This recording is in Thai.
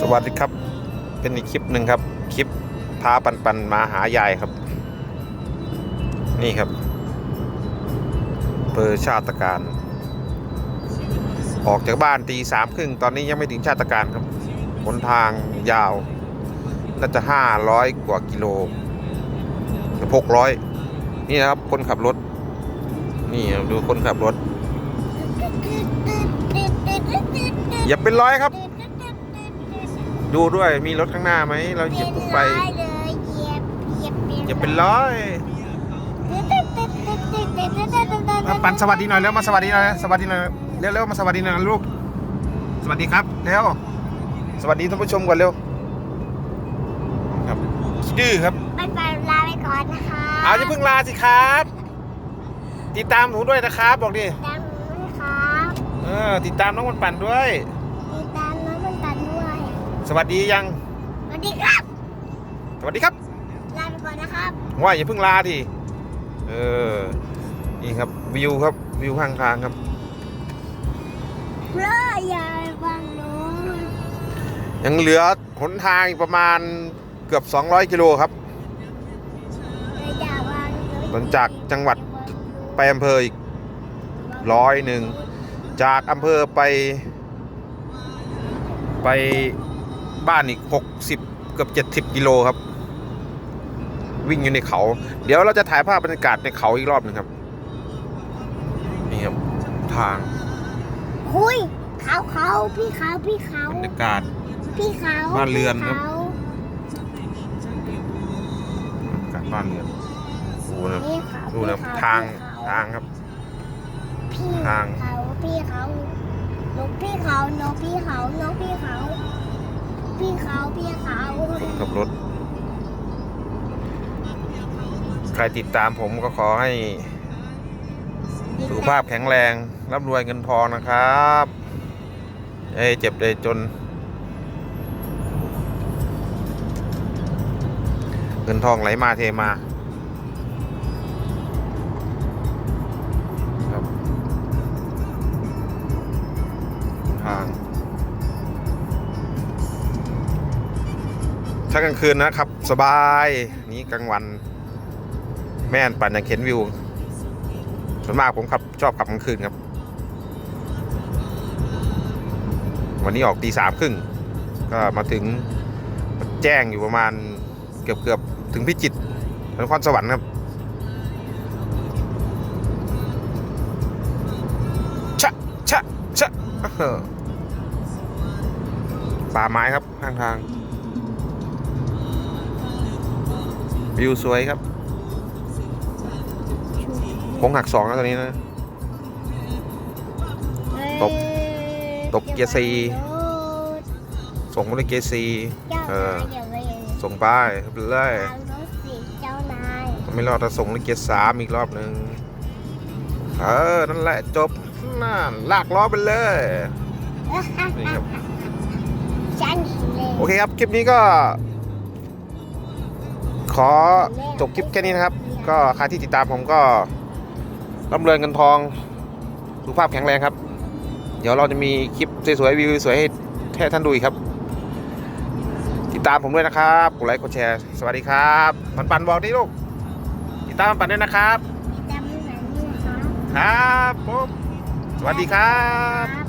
สวัสดีครับ เป็นอีกคลิปหนึ่งครับ คลิปพาปันปันมาหายายครับ นี่ครับเปอร์ชาติการ ออกจากบ้านตีสามครึ่งตอนนี้ยังไม่ถึงชาติการครับหนทางยาว น่าจะห้าร้อยกว่ากิโลหรือหกร้อยนี่นะครับคนขับรถ นี่ดูคนขับรถ อย่าเป็นร้อยครับ ดูด้วยมีรถข้างหน้าไหมเราเหยียบลงไปเลยเหยียบเหยียบเหยียบอย่าเป็นร้อยมาปันสวัสดีหน่อยเร็วมาสวัสดีหน่อยสวัสดีหน่อยเร็วเร็วมาสวัสดีหน่อยลูก สวัสดีครับเร็วสวัสดีท่านผู้ชมก่อนเร็วครับดื้อครับไปไปลาไปก่อนนะคะเอาจะเพิ่งลาสิครับ ติดตามหนูด้วยนะครับบอกดิตามหนูนะครับเออติดตามน้องมันปั่นด้วย ติดตามน้องคนตันด้วย สวัสดียัง สวัสดีครับ สวัสดีครับ ลาไปก่อนนะครับ ว่าอย่าเพิ่งลาทีเออ นี่ครับวิวครับวิวข้างทางครับเพราะยายฟังหนูยังเหลือหนทางอีกประมาณเกือบ 200 กิโลครับอย่าวางหนูหลังจากจังหวัด ไปอำเภออีกร้อยหนึ่ง จากอำเภอไป ไป บ้านอีก 60 เกือบ 70 กิโลครับ วิ่งอยู่ในเขา เดี๋ยวเราจะถ่ายภาพบรรยากาศในเขาอีกรอบหนึงครับ นี่ครับ ทางคุยเขาเขาพี่เขาพี่เขาบรรยากาศ พี่เขาบ้านเรือนครับพี่ขาบรรยากาศบ้านเรือนโอ้โหนะพี่เขาดูนะพี่เขทางพี่เขทางครับ พี่ทาง เขาพี่เขานกพี่เขานกพี่เขานกพี่เขาพี่ เขาพี่เขาคนขับรถ ใครติดตามผมก็ขอให้สุขภาพแข็งแรงร่ำรวยเงินทองนะครับเอ้เจ็บเลยจน เงินทองไหลมาเทมา ถ้ากลางคืนนะครับ สบายนี้กลางวัน แม่นปั่นยังเข็นวิวส่วนมากผมขับชอบขับกลางคืนครับ วันนี้ออกตีสามครึ่งก็มาถึงแจ้งอยู่ประมาณเกือบเกือบถึงพิจิตรนครสวรรค์ครับชะชะชะป่าไม้ครับข้างทาง วิวสวยครับโค้งหักสองแล้วตอนนี้นะ ตบ ตบเกียร์สี่ส่งมาด้วยเกซีเจ้าเออนายอย่าไปส่งไปไปเลยทางรถสิเจ้านายไม่รอดจะส่งด้วยเกียร์สามอีกรอบหนึ่งเออ นั่นแหละจบน่าลากล้อไปเลยนี่ครับฉันเห็นเลยโอเคครับ คลิปนี้ก็ ขอจบคลิปแค่นี้นะครับ ก็ใครที่ติดตามผมก็ร่ำเรินเงินทองสุขภาพแข็งแรงครับ เดี๋ยวเราจะมีคลิปสวยๆวิวสวยๆให้ให้ท่านดูอีกครับ ติดตามผมด้วยนะครับกดไลค์กดแชร์สวัสดีครับปันปันบอกดิลูกติดตามปันปันด้วยนะครับจำหนังนี่นะคะครับผมสวัสดีครับครับ